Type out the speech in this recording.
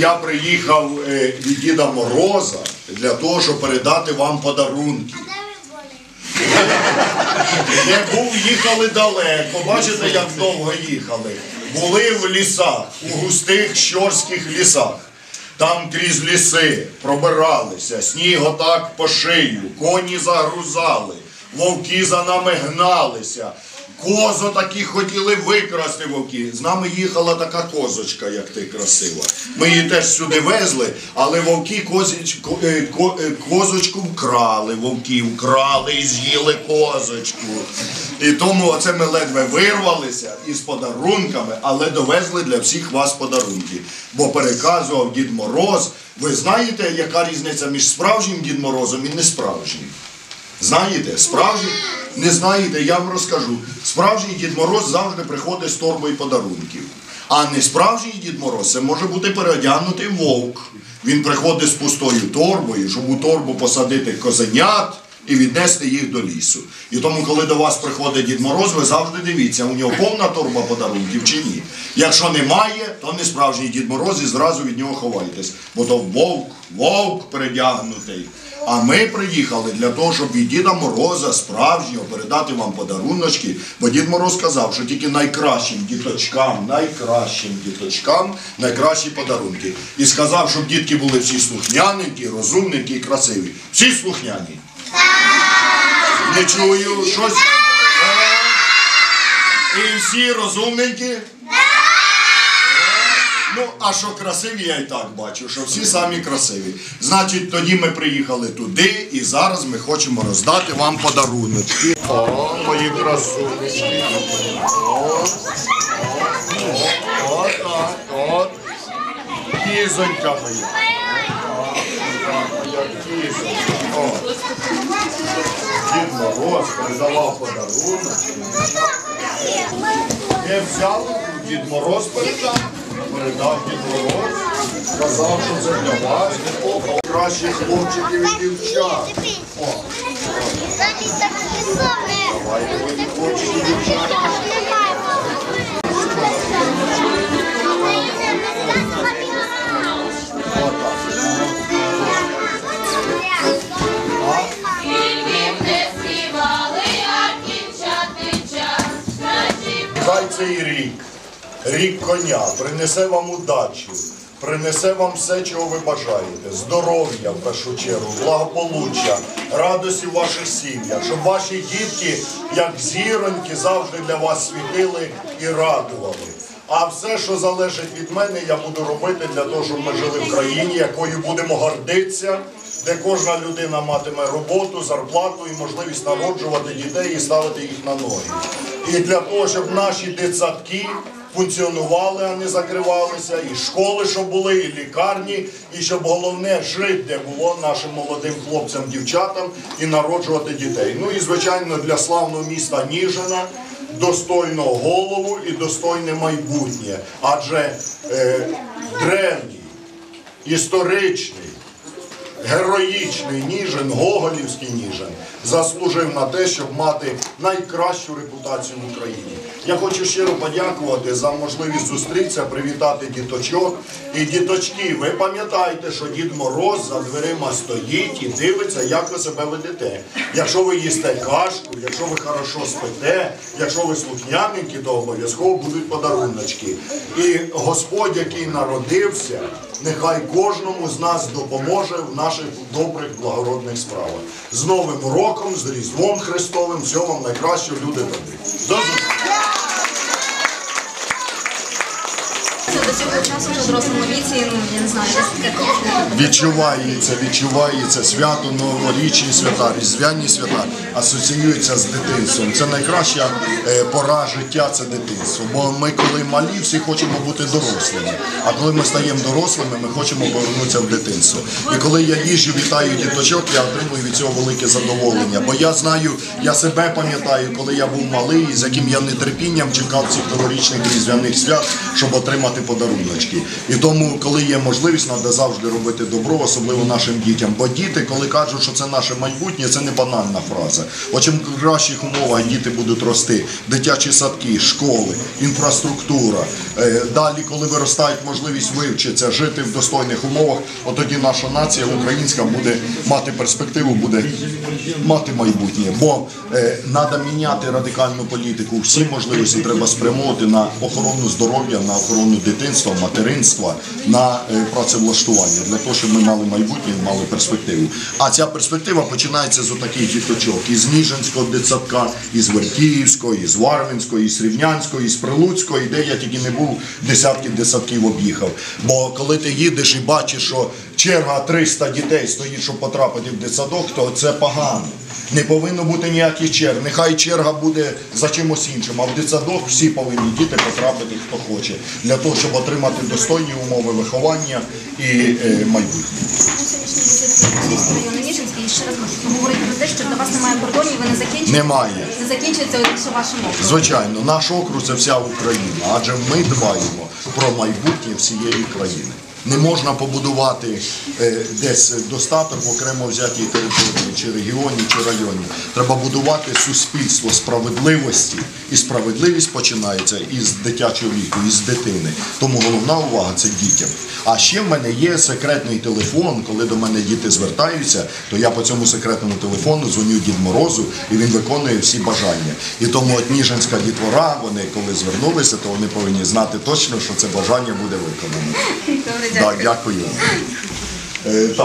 Я приїхав е, від Діда Мороза для того, щоб передати вам подарунки. Не був, їхали далеко. Бачите, як довго їхали. Були в лісах, у густих щорських лісах. Там крізь ліси пробиралися, сніг отак по шию, коні загрузали, вовки за нами гналися. Козу такі хотіли викрасти вовки. З нами їхала така козочка, як ти красива. Ми її теж сюди везли, але вовки козіч- ко- е, е, козочку вкрали, вовки вкрали і з'їли козочку. І тому оце ми ледве вирвалися із подарунками, але довезли для всіх вас подарунки. Бо переказував Дід Мороз. Ви знаєте, яка різниця між справжнім Дід Морозом і несправжнім? Знаєте, справжній, не знаєте, я вам розкажу. Справжній Дід Мороз завжди приходить з торбою подарунків. А не справжній Дід Мороз це може бути переодягнутий вовк. Він приходить з пустою торбою, щоб у торбу посадити козенят і віднести їх до лісу. І тому, коли до вас приходить Дід Мороз, ви завжди дивіться, у нього повна торба подарунків чи ні. Якщо немає, то не справжній Дід Мороз і зразу від нього ховайтесь. Бо то вовк, вовк передягнутий. А ми приїхали для того, щоб від Діда Мороза справжнього передати вам подаруночки. Бо Дід Мороз сказав, що тільки найкращим діточкам, найкращим діточкам найкращі подарунки. І сказав, щоб дітки були всі слухняненькі, розумненькі і красиві. Всі слухняні. Не чую щось. Е? І всі розумненькі. Ну, а що красиві, я і так бачу, що всі самі красиві. Значить, тоді ми приїхали туди, і зараз ми хочемо роздати вам подаруночки. О, мої красунечки. О, о, о, так, от. Кізонька моя. Моя кізонька. О. Дід Мороз передавав подаруночки. Не взяв, Дід Мороз передав. Передав Мороз. Сказав, що це для вас. Кращих хлопчиків і дівчат. О, давайте ви хлопчики і дівчата. Не співали, як кінчати час, краще Хай цей рік, рік коня, принесе вам удачу, принесе вам все, чого ви бажаєте. Здоров'я в першу чергу, благополуччя, радості в ваших сім'ях, щоб ваші дітки, як зіроньки, завжди для вас світили і радували. А все, що залежить від мене, я буду робити для того, щоб ми жили в країні, якою будемо гордитися, де кожна людина матиме роботу, зарплату і можливість народжувати дітей і ставити їх на ноги. І для того, щоб наші дитсадки функціонували, а не закривалися, і школи, щоб були, і лікарні, і щоб головне жити, де було нашим молодим хлопцям, дівчатам і народжувати дітей. Ну і звичайно для славного міста Ніжина. Достойного голову і достойне майбутнє, адже е, древній, історичний, героїчний Ніжин, Гоголівський Ніжин заслужив на те, щоб мати найкращу репутацію в Україні. Я хочу щиро подякувати за можливість зустрітися, привітати діточок. І діточки, ви пам'ятаєте, що Дід Мороз за дверима стоїть і дивиться, як ви себе ведете. Якщо ви їсте кашку, якщо ви хорошо спите, якщо ви слухняненькі, то обов'язково будуть подаруночки. І Господь, який народився, нехай кожному з нас допоможе в наших добрих благородних справах. З Новим роком, з Різдвом Христовим, всього вам найкращого, люди добрі. До зустрічі! Цього часу вже в віці, ну я не знаю. Відчувається, відчувається свято, новорічні свята, різдвяні свята асоціюються з дитинством. Це найкраща е, пора життя це дитинство. Бо ми, коли малі, всі хочемо бути дорослими. А коли ми стаємо дорослими, ми хочемо повернутися в дитинство. І коли я їжджу, вітаю діточок, я отримую від цього велике задоволення. Бо я знаю, я себе пам'ятаю, коли я був малий, з яким я нетерпінням чекав цих новорічних різдвяних свят, щоб отримати подарунок. Подаруночки. І тому, коли є можливість, треба завжди робити добро, особливо нашим дітям. Бо діти, коли кажуть, що це наше майбутнє, це не банальна фраза. О чим в кращих умовах діти будуть рости, дитячі садки, школи, інфраструктура. Е, Далі, коли виростають можливість вивчитися, жити в достойних умовах, от тоді наша нація українська буде мати перспективу, буде мати майбутнє. Бо треба міняти радикальну політику. Всі можливості треба спрямовувати на охорону здоров'я, на охорону дитинства, материнства, на е, працевлаштування для того, щоб ми мали майбутнє, мали перспективу. А ця перспектива починається з отаких діточок із Ніжинського дитсадка, із Вертіївського, із Варвинського, із Рівнянського, із Прилуцького, і де я тільки не був, десятки дитсадків об'їхав. Бо коли ти їдеш і бачиш, що черга 300 дітей стоїть, щоб потрапити в дитсадок, то це погано. Не повинно бути ніяких черг. Нехай черга буде за чимось іншим. А в дитсадок всі повинні діти потрапити, хто хоче, для того, щоб отримати достойні умови виховання і е, майбутнє. І ще раз говорить про те, що до вас немає кордонів, ви не. Не закінчується лише. Звичайно, наш округ це вся Україна, адже ми дбаємо про майбутнє всієї країни. Не можна побудувати е, десь достаток в окремо взятій території, чи регіоні, чи районі. Треба будувати суспільство справедливості. І справедливість починається із дитячого віку, із дитини. Тому головна увага це дітям. А ще в мене є секретний телефон. Коли до мене діти звертаються, то я по цьому секретному телефону дзвоню Дід Морозу, і він виконує всі бажання. І тому от Ніжинська дітвора, вони коли звернулися, то вони повинні знати точно, що це бажання буде виконано. Добре, Так, дякую. Е, так.